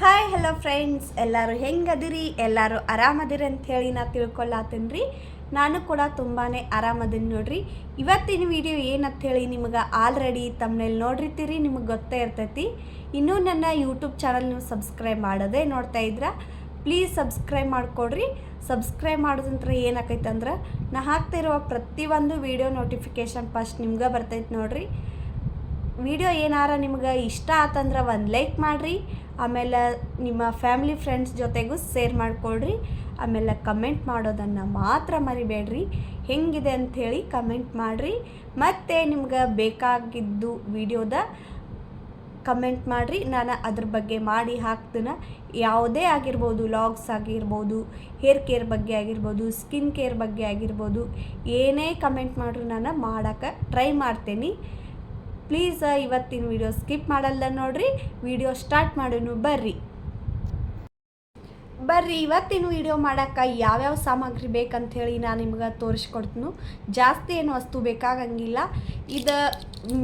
Hi hello friends ಎಲ್ಲರೂ ಹೆಂಗದಿರಿ? ಎಲ್ಲರೂ ಆರಾಮದಿರಿ ಅಂತ ಹೇಳಿ ನಾ ತಿಳ್ಕೊಳತ್ತೀನಿ ರೀ ನಾನು ಕೂಡ ತುಂಬಾ ಆರಾಮದೀನಿ ನೋಡ್ರಿ. ಇವತ್ತಿನ ವಿಡಿಯೋ ಏನಂತ ಹೇಳಿ ನಿಮಗೆ ಆಲ್ರೆಡಿ ತಮ್ಮನೇಲಿ ನೋಡಿರ್ತೀರಿ, ನಿಮಗೆ ಗೊತ್ತೇ ಇರ್ತೈತಿ. ಇನ್ನೂ ನನ್ನ ಯೂಟ್ಯೂಬ್ ಚಾನಲ್ ನೀವು ಸಬ್ಸ್ಕ್ರೈಬ್ ಮಾಡೋದೇ ನೋಡ್ತಾ ಇದ್ರ ಪ್ಲೀಸ್ ಸಬ್ಸ್ಕ್ರೈಬ್ ಮಾಡಿಕೊಡ್ರಿ. ಸಬ್ಸ್ಕ್ರೈಬ್ ಮಾಡೋದಂತ್ರ ಏನಾಕೈತೆ ಅಂದ್ರೆ ನಾ ಹಾಕ್ತಿರುವ ಪ್ರತಿಯೊಂದು ವಿಡಿಯೋ ನೋಟಿಫಿಕೇಷನ್ ಫಸ್ಟ್ ನಿಮ್ಗೆ ಬರ್ತೈತೆ ನೋಡ್ರಿ. ವಿಡಿಯೋ ಏನಾರ ನಿಮ್ಗೆ ಇಷ್ಟ ಆತಂದ್ರೆ ಒಂದು ಲೈಕ್ ಮಾಡಿರಿ. ಆಮೇಲೆ ನಿಮ್ಮ ಫ್ಯಾಮಿಲಿ ಫ್ರೆಂಡ್ಸ್ ಜೊತೆಗೂ ಶೇರ್ ಮಾಡಿಕೊಡ್ರಿ ಆಮೇಲೆ ಕಮೆಂಟ್ ಮಾಡೋದನ್ನು ಮಾತ್ರ ಮರಿಬೇಡ್ರಿ. ಹೆಂಗಿದೆ ಅಂಥೇಳಿ ಕಮೆಂಟ್ ಮಾಡಿರಿ. ಮತ್ತು ನಿಮ್ಗೆ ಬೇಕಾಗಿದ್ದು ವಿಡಿಯೋದ ಕಮೆಂಟ್ ಮಾಡಿರಿ. ನಾನು ಅದ್ರ ಬಗ್ಗೆ ಮಾಡಿ ಹಾಕ್ತೀನಿ. ಯಾವುದೇ ಆಗಿರ್ಬೋದು, ಲಾಗ್ಸ್ ಆಗಿರ್ಬೋದು, ಹೇರ್ ಕೇರ್ ಬಗ್ಗೆ ಆಗಿರ್ಬೋದು, ಸ್ಕಿನ್ ಕೇರ್ ಬಗ್ಗೆ ಆಗಿರ್ಬೋದು, ಏನೇ ಕಮೆಂಟ್ ಮಾಡಿದ್ರು ನಾನು ಮಾಡೋಕ್ಕೆ ಟ್ರೈ ಮಾಡ್ತೀನಿ. ಪ್ಲೀಸ್ ಇವತ್ತಿನ ವಿಡಿಯೋ ಸ್ಕಿಪ್ ಮಾಡಲ್ಲ ನೋಡ್ರಿ. ವಿಡಿಯೋ ಸ್ಟಾರ್ಟ್ ಮಾಡೋನು ಬರ್ರಿ. ಬರ್ರಿ, ಇವತ್ತಿನ ವಿಡಿಯೋ ಮಾಡೋಕ್ಕೆ ಯಾವ್ಯಾವ ಸಾಮಗ್ರಿ ಬೇಕಂತ ಹೇಳಿ ನಾನು ನಿಮ್ಗೆ ತೋರಿಸ್ಕೊಡ್ತೀನಿ. ಜಾಸ್ತಿ ಏನು ವಸ್ತು ಬೇಕಾಗಂಗಿಲ್ಲ. ಇದು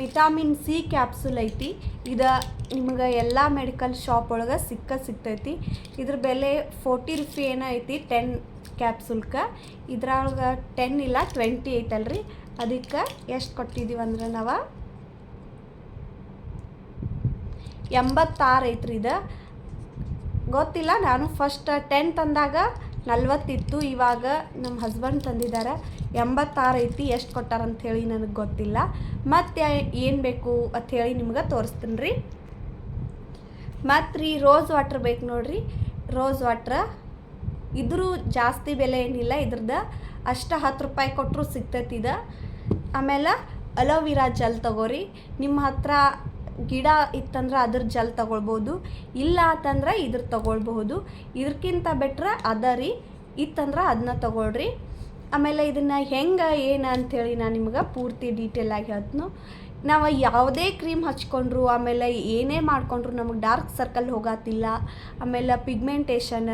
ವಿಟಾಮಿನ್ ಸಿ ಕ್ಯಾಪ್ಸುಲ್ ಐತಿ. ಇದು ನಿಮ್ಗೆ ಎಲ್ಲ ಮೆಡಿಕಲ್ ಶಾಪ್ ಒಳಗೆ ಸಿಕ್ಕ ಸಿಗ್ತೈತಿ. ಇದ್ರ ಬೆಲೆ ಫೋರ್ಟಿ ರುಪಿ ಏನೋ ಐತಿ ಟೆನ್ ಕ್ಯಾಪ್ಸುಲ್ಕ. ಇದ್ರೊಳಗೆ ಟೆನ್ ಇಲ್ಲ ಟ್ವೆಂಟಿ ಐತಲ್ರಿ. ಅದಕ್ಕೆ ಎಷ್ಟು ಕೊಟ್ಟಿದ್ದೀವಿ ಅಂದ್ರೆ ನಾವು ಎಂಬತ್ತಾರು ಐತ್ರಿ ಇದು. ಗೊತ್ತಿಲ್ಲ, ನಾನು ಫಸ್ಟ್ ಟೆನ್ ತಂದಾಗ ನಲ್ವತ್ತಿತ್ತು, ಇವಾಗ ನಮ್ಮ ಹಸ್ಬೆಂಡ್ ತಂದಿದ್ದಾರೆ. ಎಂಬತ್ತಾರು ಐತಿ, ಎಷ್ಟು ಕೊಟ್ಟಾರಂಥೇಳಿ ನನಗೆ ಗೊತ್ತಿಲ್ಲ. ಮತ್ತು ಏನು ಬೇಕು ಅಂಥೇಳಿ ನಿಮ್ಗೆ ತೋರಿಸ್ತೀನಿ ರೀ ಮತ್ತು ರೀ ರೋಸ್ ವಾಟ್ರ್ ಬೇಕು ನೋಡ್ರಿ. ರೋಸ್ ವಾಟ್ರ್ ಇದ್ರೂ ಜಾಸ್ತಿ ಬೆಲೆ ಏನಿಲ್ಲ ಇದ್ರದ್ದು ಅಷ್ಟು ಹತ್ತು ರೂಪಾಯಿ ಕೊಟ್ಟರು ಸಿಗ್ತೈತಿದ ಆಮೇಲೆ ಅಲೋವಿರಾ ಜೆಲ್ ತಗೋರಿ. ನಿಮ್ಮ ಹತ್ರ ಗಿಡ ಇತ್ತಂದ್ರೆ ಅದ್ರ ಜಲ್ ತಗೊಳ್ಬೋದು, ಇಲ್ಲ ಅಂತಂದ್ರೆ ಇದ್ರ ತಗೊಳ್ಬಹುದು. ಇದಕ್ಕಿಂತ ಬೆಟ್ರ ಅದ ರೀ, ಇತ್ತಂದ್ರೆ ಅದನ್ನ ತಗೊಳ್ರಿ. ಆಮೇಲೆ ಇದನ್ನು ಹೆಂಗೆ, ಏನು ಅಂಥೇಳಿ ನಾನು ನಿಮ್ಗೆ ಪೂರ್ತಿ ಡೀಟೇಲಾಗಿ ಹೇಳ್ತೀನಿ. ನಾವು ಯಾವುದೇ ಕ್ರೀಮ್ ಹಚ್ಕೊಂಡ್ರು, ಆಮೇಲೆ ಏನೇ ಮಾಡಿಕೊಂಡ್ರು ನಮಗೆ ಡಾರ್ಕ್ ಸರ್ಕಲ್ ಹೋಗತ್ತಿಲ್ಲ ಆಮೇಲೆ ಪಿಗ್ಮೆಂಟೇಷನ್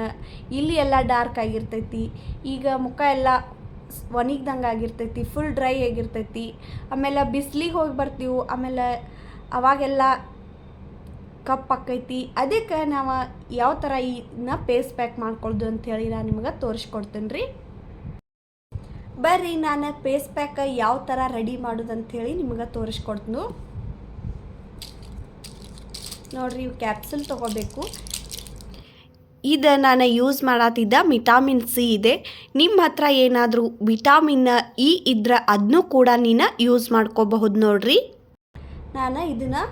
ಇಲ್ಲಿ ಎಲ್ಲ ಡಾರ್ಕ್ ಆಗಿರ್ತೈತಿ. ಈಗ ಮುಖ ಎಲ್ಲ ಒಣಗ್ದಂಗೆ ಆಗಿರ್ತೈತಿ ಫುಲ್ ಡ್ರೈ ಆಗಿರ್ತೈತಿ. ಆಮೇಲೆ ಬಿಸಿಲಿಗೆ ಹೋಗಿ ಬರ್ತೀವಿ, ಆಮೇಲೆ ಅವಾಗೆಲ್ಲ ಕಪ್ ಆಕೈತಿ. ಅದಕ್ಕೆ ನಾವು ಯಾವ ಥರ ಇದನ್ನ ಪೇಸ್ ಪ್ಯಾಕ್ ಮಾಡ್ಕೊಳ್ದು ಅಂಥೇಳಿ ನಾನು ನಿಮಗೆ ತೋರಿಸ್ಕೊಡ್ತೀನಿ ರೀ ಬರ್ರಿ ನಾನು ಪೇಸ್ ಪ್ಯಾಕ್ ಯಾವ ಥರ ರೆಡಿ ಮಾಡೋದು ಅಂಥೇಳಿ ನಿಮ್ಗೆ ತೋರಿಸ್ಕೊಡ್ತೀನಿ. ನೋಡ್ರಿ ಇವು ಕ್ಯಾಪ್ಸುಲ್ ತೊಗೋಬೇಕು. ಇದು ನಾನು ಯೂಸ್ ಮಾಡತ್ತಿದ್ದ ವಿಟಾಮಿನ್ ಸಿ ಇದೆ. ನಿಮ್ಮ ಹತ್ರ ಏನಾದರೂ ವಿಟಾಮಿನ್ ಇ ಇದ್ರೆ ಅದನ್ನೂ ಕೂಡ ನೀನು ಯೂಸ್ ಮಾಡ್ಕೋಬಹುದು ನೋಡ್ರಿ. ನಾನು ಇದನ್ನು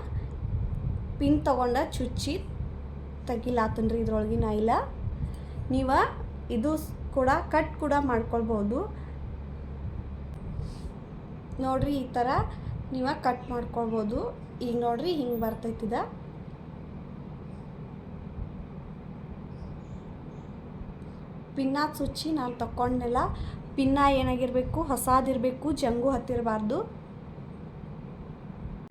ಪಿನ್ ತೊಗೊಂಡ ಚುಚ್ಚಿ ತೆಗಿಲಾತನ್ರಿ ನಾ ಇಲ್ಲ. ನೀವು ಇದು ಕೂಡ ಕಟ್ ಕೂಡ ಮಾಡ್ಕೊಳ್ಬೋದು ನೋಡ್ರಿ ಈ ಥರ ನೀವು ಕಟ್ ಮಾಡ್ಕೊಳ್ಬೋದು ಈಗ ನೋಡ್ರಿ ಹಿಂಗೆ ಬರ್ತೈತಿದ. ಪಿನ್ನ ಚುಚ್ಚಿ ನಾನು ತಗೊಂಡೆಲ್ಲ ಪಿನ್ನ ಏನಾಗಿರಬೇಕು, ಹೊಸಾದಿರಬೇಕು, ಜಂಗು ಹತ್ತಿರಬಾರ್ದು.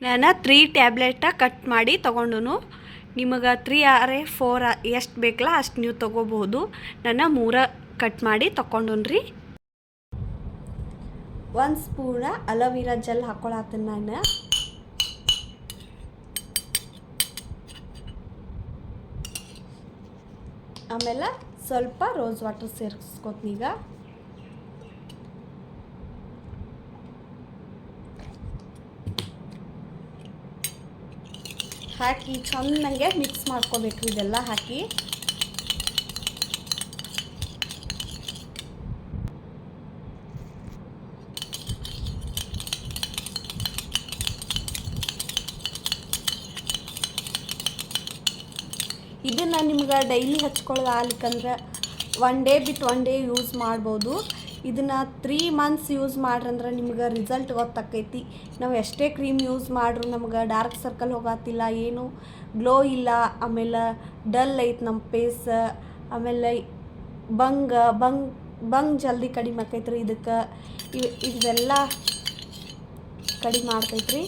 ನಾನು ತ್ರೀ ಟ್ಯಾಬ್ಲೆಟ ಕಟ್ ಮಾಡಿ ತೊಗೊಂಡು ನಿಮಗೆ ತ್ರೀ ಆರೆ ಫೋರ್ ಎಷ್ಟು ಬೇಕಲ್ಲ ಅಷ್ಟು ನೀವು ತೊಗೋಬಹುದು. ನಾನು ಮೂರ ಕಟ್ ಮಾಡಿ ತೊಗೊಂಡುನ್ರಿ ಒಂದು ಸ್ಪೂನ ಅಲೋವಿರಾ ಜೆಲ್ ಹಾಕೊಳತ್ತೀನಿ ನಾನು. ಆಮೇಲೆ ಸ್ವಲ್ಪ ರೋಸ್ ವಾಟರ್ ಸೇರಿಸ್ಕೊತೀನಿ ಈಗ ಹಾಕಿ ಚೆನ್ನಾಗೆ ಮಿಕ್ಸ್ ಮಾಡ್ಕೋಬೇಕು ಇದೆಲ್ಲ ಹಾಕಿ. ಇದನ್ನು ನಿಮ್ಗೆ ಡೈಲಿ ಹಚ್ಕೊಳ್ಳೋದು ಆಗ್ಲಿಕ್ಕಂದ್ರೆ ಒನ್ ಡೇ ಬಿಟ್ಟು ಒನ್ ಡೇ ಯೂಸ್ ಮಾಡ್ಬೋದು. ಇದನ್ನು ತ್ರೀ ಮಂತ್ಸ್ ಯೂಸ್ ಮಾಡ್ರಂದ್ರೆ ನಿಮ್ಗೆ ರಿಸಲ್ಟ್ ಗೊತ್ತಾಕೈತಿ. ನಾವು ಎಷ್ಟೇ ಕ್ರೀಮ್ ಯೂಸ್ ಮಾಡ್ರು ನಮ್ಗೆ ಡಾರ್ಕ್ ಸರ್ಕಲ್ ಹೋಗತ್ತಿಲ್ಲ ಏನು ಗ್ಲೋ ಇಲ್ಲ, ಆಮೇಲೆ ಡಲ್ ಐತೆ ನಮ್ಮ ಫೇಸ್ ಆಮೇಲೆ ಬಂಗ್ ಬಂಗ್ ಬಂಗ್ ಜಲ್ದಿ ಕಡಿಮೆ ಆಕೈತ್ರಿ ಇದಕ್ಕೆ. ಇದೆಲ್ಲ ಕಡಿಮೆ ಮಾಡ್ತೈತ್ರಿ.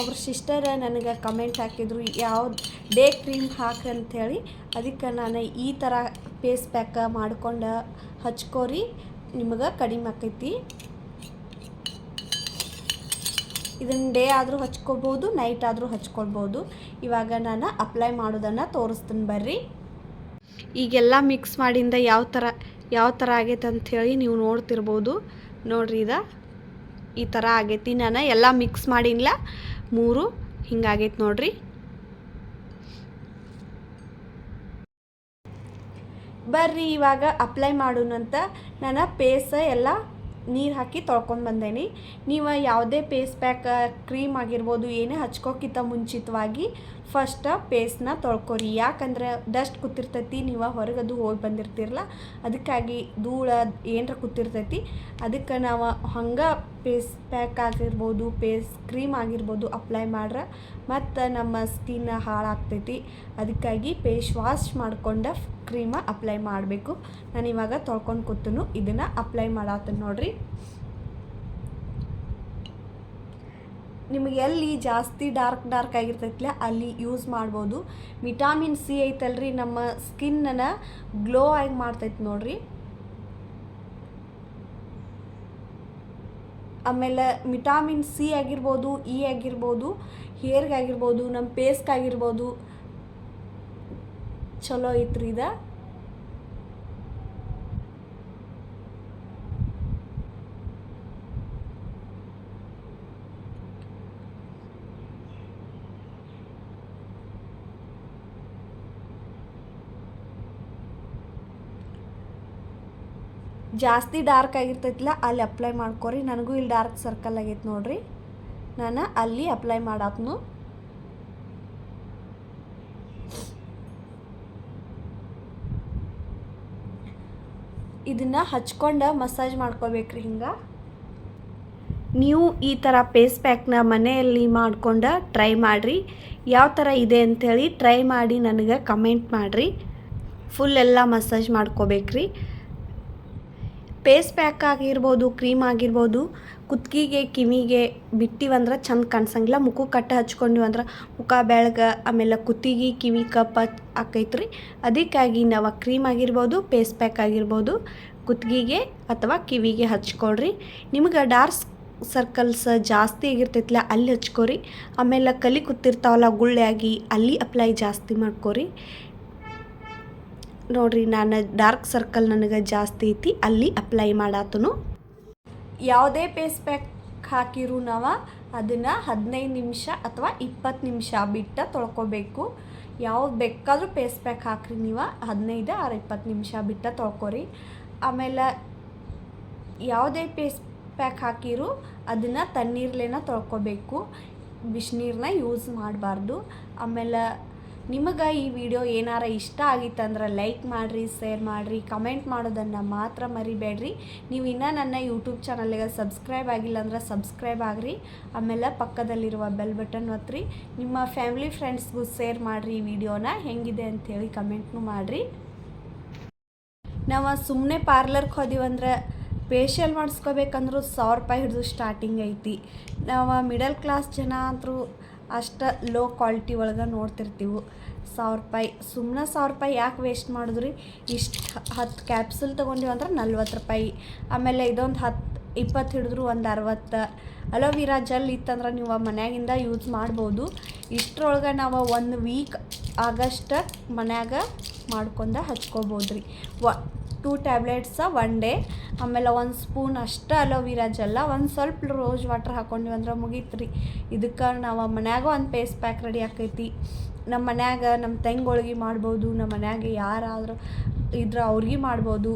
ಒಬ್ರು ಸಿಸ್ಟರ್ ನನಗೆ ಕಮೆಂಟ್ ಹಾಕಿದ್ರು ಯಾವ ಡೇ ಕ್ರೀಮ್ ಹಾಕಿ ಅಂಥೇಳಿ ಅದಕ್ಕೆ ನಾನು ಈ ಥರ ಫೇಸ್ ಪ್ಯಾಕ ಮಾಡ್ಕೊಂಡು ಹಚ್ಕೋರಿ, ನಿಮಗೆ ಕಡಿಮೆ ಆಕೈತಿ. ಇದನ್ನು ಡೇ ಆದರೂ ಹಚ್ಕೊಬೋದು ನೈಟ್ ಆದರೂ ಹಚ್ಕೊಳ್ಬೋದು ಇವಾಗ ನಾನು ಅಪ್ಲೈ ಮಾಡೋದನ್ನು ತೋರಿಸ್ತೀನಿ ಬರ್ರಿ. ಈಗೆಲ್ಲ ಮಿಕ್ಸ್ ಮಾಡಿಂದ ಯಾವ ಥರ ಯಾವ ಥರ ಆಗೈತೆ ಅಂಥೇಳಿ ನೀವು ನೋಡ್ತಿರ್ಬೋದು. ನೋಡ್ರಿ ಇದ, ಈ ಥರ ಆಗೈತಿ. ನಾನು ಎಲ್ಲ ಮಿಕ್ಸ್ ಮಾಡಿನ್ಲ. ಮೂರು, ಹಿಂಗಾಗೈತೆ ನೋಡ್ರಿ. ಬರ್ರಿ, ಇವಾಗ ಅಪ್ಲೈ ಮಾಡೋಣಂತ ನಾನು ಪೇಸ ಎಲ್ಲ ನೀರು ಹಾಕಿ ತೊಳ್ಕೊಂಡು ಬಂದೇನಿ. ನೀವು ಯಾವುದೇ ಪೇಸ್ ಪ್ಯಾಕ್ ಕ್ರೀಮ್ ಆಗಿರ್ಬೋದು, ಏನೇ ಹಚ್ಕೋಕ್ಕಿಂತ ಮುಂಚಿತವಾಗಿ ಫಸ್ಟ್ ಪೇಸ್ಟ್ನ ತೊಳ್ಕೊರಿ. ಯಾಕಂದ್ರೆ ಡಸ್ಟ್ ಕೂತಿರ್ತೈತಿ ನೀವು ಹೊರಗದು ಹೋಗಿ ಬಂದಿರ್ತೀರಲ್ಲ, ಅದಕ್ಕಾಗಿ ಧೂಳ ಏನರ ಕೂತಿರ್ತೈತಿ ಅದಕ್ಕೆ ನಾವು ಹಂಗೆ ಪೇಸ್ ಪ್ಯಾಕ್ ಆಗಿರ್ಬೋದು ಪೇಸ್ ಕ್ರೀಮ್ ಆಗಿರ್ಬೋದು ಅಪ್ಲೈ ಮಾಡ್ರೆ, ಮತ್ತು ನಮ್ಮ ಸ್ಕಿನ್ ಹಾಳಾಗ್ತೈತಿ. ಅದಕ್ಕಾಗಿ ಪೇಸ್ ವಾಶ್ ಮಾಡ್ಕೊಂಡು ಕ್ರೀಮ ಅಪ್ಲೈ ಮಾಡಬೇಕು. ನಾನು ಇವಾಗ ತೊಳ್ಕೊಂಡು ಕೂತನು, ಇದನ್ನು ಅಪ್ಲೈ ಮಾಡತ್ತೇನೆ ನೋಡ್ರಿ. ನಿಮಗೆ ಎಲ್ಲಿ ಜಾಸ್ತಿ ಡಾರ್ಕ್ ಡಾರ್ಕ್ ಆಗಿರ್ತೈತಿಲ್ಲ ಅಲ್ಲಿ ಯೂಸ್ ಮಾಡ್ಬೋದು. ವಿಟಾಮಿನ್ ಸಿ ಐತಲ್ರಿ ನಮ್ಮ ಸ್ಕಿನ್ನನ್ನು ಗ್ಲೋ ಆಗಿ ಮಾಡ್ತೈತಿ ನೋಡ್ರಿ. ಆಮೇಲೆ ವಿಟಾಮಿನ್ ಸಿ ಆಗಿರ್ಬೋದು, ಇ ಆಗಿರ್ಬೋದು ಹೇರ್ಗಾಗಿರ್ಬೋದು ನಮ್ಮ ಪೇಸ್ಗಾಗಿರ್ಬೋದು ಚಲೋ ಐತ್ರಿ ಇದು. ಜಾಸ್ತಿ ಡಾರ್ಕ್ ಆಗಿರ್ತೈತಿಲ್ಲ, ಅಲ್ಲಿ ಅಪ್ಲೈ ಮಾಡ್ಕೊರಿ. ನನಗೂ ಇಲ್ಲಿ ಡಾರ್ಕ್ ಸರ್ಕಲ್ ಆಗೈತೆ ನೋಡ್ರಿ. ನಾನು ಅಲ್ಲಿ ಅಪ್ಲೈ ಮಾಡಾತ್ನು. ಇದನ್ನು ಹಚ್ಕೊಂಡು ಮಸಾಜ್ ಮಾಡ್ಕೋಬೇಕ್ರಿ ಹಿಂಗೆ. ನೀವು ಈ ಥರ ಪೇಸ್ ಪ್ಯಾಕ್ನ ಮನೆಯಲ್ಲಿ ಮಾಡ್ಕೊಂಡು ಟ್ರೈ ಮಾಡಿರಿ. ಯಾವ ಥರ ಇದೆ ಅಂಥೇಳಿ ಟ್ರೈ ಮಾಡಿ ನನಗೆ ಕಮೆಂಟ್ ಮಾಡಿರಿ. ಫುಲ್ ಎಲ್ಲ ಮಸಾಜ್ ಮಾಡ್ಕೋಬೇಕ್ರಿ. ಪೇಸ್ ಪ್ಯಾಕ್ ಆಗಿರ್ಬೋದು, ಕ್ರೀಮ್ ಆಗಿರ್ಬೋದು ಕುತ್ತಿಗೆಗೆ ಕಿವಿಗೆ ಬಿಟ್ಟಿವಂದ್ರೆ ಚಂದ ಕಾಣಿಸಂಗಿಲ್ಲ. ಮುಖ ಕಟ್ಟ ಹಚ್ಕೊಂಡಿವಂದ್ರೆ ಮುಖ ಬೆಳಗ ಆಮೇಲೆ ಕುತ್ತಿಗೆ, ಕಿವಿ ಕಪ್ ಆಕೈತ್ರಿ. ಅದಕ್ಕಾಗಿ ನಾವು ಕ್ರೀಮ್ ಆಗಿರ್ಬೋದು, ಪೇಸ್ ಪ್ಯಾಕ್ ಆಗಿರ್ಬೋದು ಕುತ್ತಿಗೆಗೆ ಅಥವಾ ಕಿವಿಗೆ ಹಚ್ಕೊಳ್ರಿ. ನಿಮ್ಗೆ ಡಾರ್ಕ್ ಸರ್ಕಲ್ಸ್ ಜಾಸ್ತಿ ಆಗಿರ್ತೈತಿಲ್ಲ ಅಲ್ಲಿ ಹಚ್ಕೋರಿ. ಆಮೇಲೆ ಕಲಿ ಕೂತಿರ್ತಾವಲ್ಲ ಆಗಿ, ಅಲ್ಲಿ ಅಪ್ಲೈ ಜಾಸ್ತಿ ಮಾಡ್ಕೋರಿ. ನೋಡ್ರಿ, ನಾನು ಡಾರ್ಕ್ ಸರ್ಕಲ್ ನನಗೆ ಜಾಸ್ತಿ ಐತಿ, ಅಲ್ಲಿ ಅಪ್ಲೈ ಮಾಡಾತನು. ಯಾವುದೇ ಪೇಸ್ ಪ್ಯಾಕ್ ಹಾಕಿರು ನಾವು ಅದನ್ನು ಹದಿನೈದು ನಿಮಿಷ ಅಥವಾ ಇಪ್ಪತ್ತು ನಿಮಿಷ ಬಿಟ್ಟು ತೊಳ್ಕೊಬೇಕು. ಯಾವ್ದು ಬೇಕಾದರೂ ಪೇಸ್ ಪ್ಯಾಕ್ ಹಾಕ್ರಿ ನೀವು, ಹದಿನೈದು ಆರು ಇಪ್ಪತ್ತು ನಿಮಿಷ ಬಿಟ್ಟು ತೊಳ್ಕೊರಿ. ಆಮೇಲೆ ಯಾವುದೇ ಪೇಸ್ ಪ್ಯಾಕ್ ಹಾಕಿರು, ಅದನ್ನು ತಣ್ಣೀರ್ಲೇನ ತೊಳ್ಕೊಬೇಕು. ಬಿಸಿನೀರನ್ನ ಯೂಸ್ ಮಾಡಬಾರ್ದು. ಆಮೇಲೆ ನಿಮಗೆ ಈ ವಿಡಿಯೋ ಏನಾರ ಇಷ್ಟ ಆಗಿತ್ತಂದ್ರೆ ಲೈಕ್ ಮಾಡಿರಿ, ಶೇರ್ ಮಾಡಿರಿ, ಕಮೆಂಟ್ ಮಾಡೋದನ್ನು ಮಾತ್ರ ಮರಿಬೇಡ್ರಿ. ನೀವು ಇನ್ನೂ ನನ್ನ ಯೂಟ್ಯೂಬ್ ಚಾನಲ್ಗೆ ಸಬ್ಸ್ಕ್ರೈಬ್ ಆಗಿಲ್ಲ ಅಂದ್ರೆ ಸಬ್ಸ್ಕ್ರೈಬ್ ಆಗಿರಿ. ಆಮೇಲೆ ಪಕ್ಕದಲ್ಲಿರುವ ಬೆಲ್ ಬಟನ್ ಒತ್ತಿರಿ ನಿಮ್ಮ ಫ್ಯಾಮಿಲಿ ಫ್ರೆಂಡ್ಸ್ಗೂ ಶೇರ್ ಮಾಡಿರಿ ಈ ವಿಡಿಯೋನ. ಹೆಂಗಿದೆ ಅಂಥೇಳಿ ಕಮೆಂಟ್ನು ಮಾಡಿರಿ. ನಾವು ಸುಮ್ಮನೆ ಪಾರ್ಲರ್ಗೆ ಹೋದಿವಂದ್ರೆ ಫೇಶಿಯಲ್ ಮಾಡಿಸ್ಕೋಬೇಕಂದ್ರೂ ಸಾವಿರ ರೂಪಾಯಿ ಹಿಡಿದು ಸ್ಟಾರ್ಟಿಂಗ್ ಐತಿ. ನಾವು ಮಿಡಲ್ ಕ್ಲಾಸ್ ಜನ ಅಂತೂ ಅಷ್ಟು ಲೋ ಕ್ವಾಲಿಟಿ ಒಳಗೆ ನೋಡ್ತಿರ್ತೀವಿ. ಸಾವಿರ ರೂಪಾಯಿ. ಸುಮ್ಮನೆ ಸಾವಿರ ರೂಪಾಯಿ ಯಾಕೆ ವೇಸ್ಟ್ ಮಾಡಿದ್ರಿ? ಇಷ್ಟು ಹತ್ತು ಕ್ಯಾಪ್ಸುಲ್ ತೊಗೊಂಡಿವಿ ಅಂದ್ರೆ ನಲ್ವತ್ತು ರೂಪಾಯಿ. ಆಮೇಲೆ ಇದೊಂದು ಹತ್ತು, ಇಪ್ಪತ್ತು ಹಿಡಿದ್ರು ಒಂದು ಅರವತ್ತು. ಅಲೋವಿರಾ ಜೆಲ್ ಇತ್ತಂದ್ರೆ ನೀವು ಮನ್ಯಾಗಿಂದ ಯೂಸ್ ಮಾಡ್ಬೋದು. ಇಷ್ಟರೊಳಗೆ ನಾವು ಒಂದು ವೀಕ್ ಆಗಷ್ಟ ಮನ್ಯಾಗ ಮಾಡ್ಕೊಂಡು ಹಚ್ಕೋಬೋದು ರೀ ವ ಟೂ ಟ್ಯಾಬ್ಲೆಟ್ಸ ಒನ್ ಡೇ ಆಮೇಲೆ ಒಂದು ಸ್ಪೂನ್ ಅಷ್ಟು ಅಲೋವಿರಾ ಜೆಲ್ಲ ಒಂದು ಸ್ವಲ್ಪ ರೋಸ್ ವಾಟ್ರ್ ಹಾಕೊಂಡಿವಿ ಅಂದ್ರೆ ಮುಗೀತು ರೀ ಇದಕ್ಕೆ ನಾವು ಮನ್ಯಾಗ ಒಂದು ಪೇಸ್ ಪ್ಯಾಕ್ ರೆಡಿ ಆಕೈತಿ. ನಮ್ಮ ಮನ್ಯಾಗ ನಮ್ಮ ತಂಗಿಗಳಿಗೆ ಮಾಡ್ಬೋದು ನಮ್ಮ ಮನ್ಯಾಗ ಯಾರಾದರೂ ಇದ್ರೆ ಅವ್ರಿಗೆ ಮಾಡ್ಬೋದು.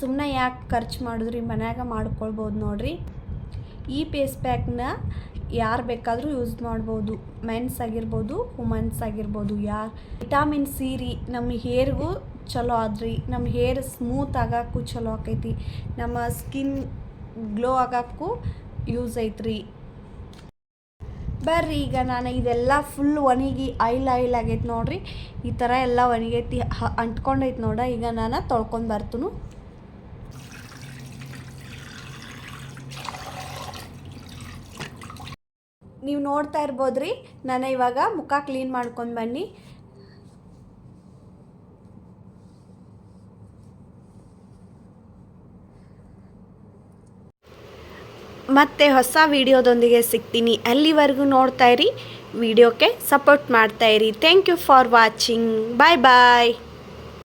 ಸುಮ್ಮನೆ ಯಾಕೆ ಖರ್ಚು ಮಾಡಿದ್ರಿ, ಮನ್ಯಾಗ ಮಾಡ್ಕೊಳ್ಬೋದು ನೋಡ್ರಿ. ಈ ಪೇಸ್ ಪ್ಯಾಕ್ನ ಯಾರು ಬೇಕಾದರೂ ಯೂಸ್ ಮಾಡ್ಬೋದು. ಮೆನ್ಸ್ ಆಗಿರ್ಬೋದು ವುಮೆನ್ಸ್ ಆಗಿರ್ಬೋದು, ಯಾರು. ವಿಟಾಮಿನ್ ಸಿ ರೀ ನಮ್ಮ ಹೇರ್ಗೂ ಚಲೋ ಆದ್ರಿ. ನಮ್ಮ ಹೇರ್ ಸ್ಮೂತ್ ಆಗೋಕ್ಕೂ ಚಲೋ ಆಕೈತಿ. ನಮ್ಮ ಸ್ಕಿನ್ ಗ್ಲೋ ಆಗೋಕ್ಕೂ ಯೂಸ್ ಐತ್ರಿ. ಬರ್ರಿ, ಈಗ ನಾನು ಇದೆಲ್ಲ ಫುಲ್ ಒಣಗಿ ಆಯಿಲ್ ಆಯಿಲ್ ಆಗೈತೆ ನೋಡ್ರಿ. ಈ ಥರ ಎಲ್ಲ ಒಣಗೈತಿ ಅಂಟ್ಕೊಂಡೈತೆ ನೋಡ. ಈಗ ನಾನು ತೊಳ್ಕೊಂಡು ಬರ್ತನು. ನೀವು ನೋಡ್ತಾ ಇರ್ಬೋದ್ರಿ. ನಾನು ಇವಾಗ ಮುಖ ಕ್ಲೀನ್ ಮಾಡ್ಕೊಂಡು ಬನ್ನಿ. ಮತ್ತೆ ಹೊಸ ವಿಡಿಯೋದೊಂದಿಗೆ ಸಿಗ್ತೀನಿ. ಅಲ್ಲಿವರೆಗೂ ನೋಡ್ತಾ ಇರಿ. ವಿಡಿಯೋಕ್ಕೆ ಸಪೋರ್ಟ್ ಮಾಡ್ತಾ ಇರಿ. Thank you for watching bye bye